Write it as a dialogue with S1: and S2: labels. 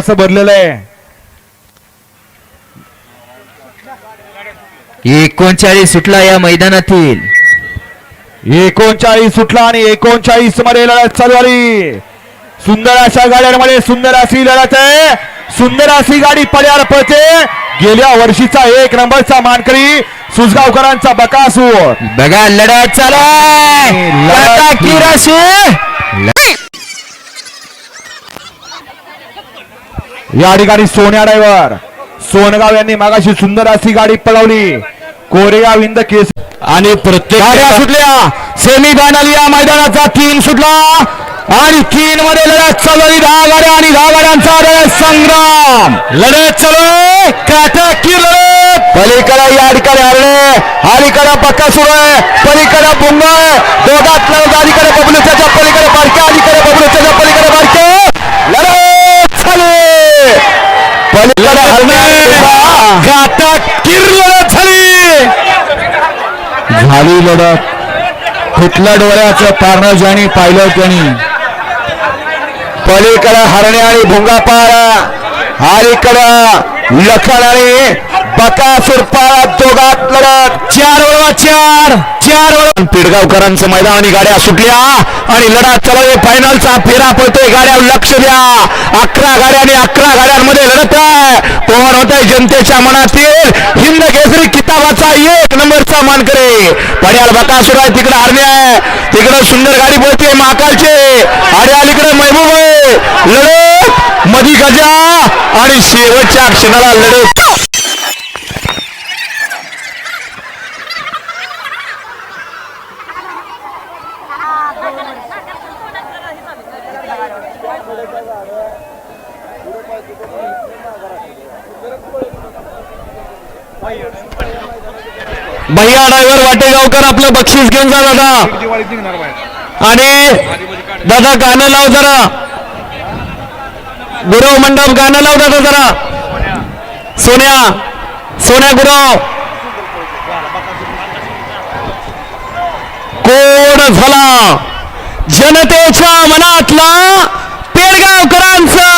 S1: असं भरलेलं आहे.
S2: एकोणचाळीस सुटला या मैदानातील.
S1: एकोणचाळीस सुटला आणि एकोणचाळीसमध्ये लढत चालू झाली. सुंदर अशा गाड्यांमध्ये सुंदर अशी लढत आहे. सुंदर अशी गाडी पड्यावर पळते गेल्या वर्षीचा एक नंबरचा मानकरी सुसगावकरांचा बकासूर.
S2: बघा लढत चालू आहे.
S1: लढत-
S2: आता किराशी
S1: या ठिकाणी सोन्या ड्रायव्हर सोनगाव यांनी मागाशी सुंदर अशी गाडी पळवली. कोरेगाव इंद केस
S2: आणि प्रत्येक
S1: गाड्या सुटल्या. सेमी फायनल या मैदानाचा तीन सुटला. आणि तीन मध्ये लढत चालू आहे. दहा गाड्या आणि दहा गाड्यांचा लढत संग्राम. लढत चालू. काटाकी लढत. पलीकडे या ठिकाणी हरणे. अलीकडे पक्का सुरू आहे. पलीकडे बुंग आहे. दोघात लढत अलीकडे बबलूच्या पलीकडे पलीकडे लढत झाली. झाली लढत. फुटल्या डोळ्याचं पारणं ज्यांनी पाहिलं त्यांनी पलीकडं हरणे आणि भुंगा पाळा अलीकडं लखन आणि बकासूर पाळा परत. चार वळवा चार. चार वळवा पिडगावकरांचं मैदान आणि गाड्या सुटल्या. आणि लढा चालू फायनलचा फेरा पडतोय. गाड्या लक्ष द्या. अकरा गाड्या आणि अकरा गाड्यांमध्ये लढत आहे. कोण होत आहे जनतेच्या मनातील? हिंद केसरी किताबाचा एक नंबरचा मानकरी. पड्याल बकासूर आहे तिकडे हरणे आहे. तिकडे सुंदर गाडी बोलते महाकालचे. आणि अलीकडे महबूब आहे लढत मधी गजा आणि शेवटच्या क्षणाला लढत. भैया ड्रायव्हर वाटेगावकर आपलं बक्षीस घेऊन जा दादा. आणि दादा गाणं लाव जरा. गुरव मंडप गाणं लाव दादा जरा. सोन्या सोन्या गुरव. कोण झाला? जनतेच्या मनातला पेडगावकरांचा